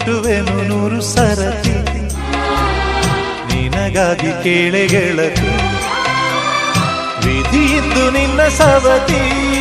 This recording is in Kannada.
ಮುಟ್ಟುವೆನು ನೂರು ಸರತಿ. ನಿನಗಾಗಿ ಕೇಳೆ ಗೆಳತಿ. ವಿಧಿಯಿದ್ದು ನಿನ್ನ ಸವತಿ.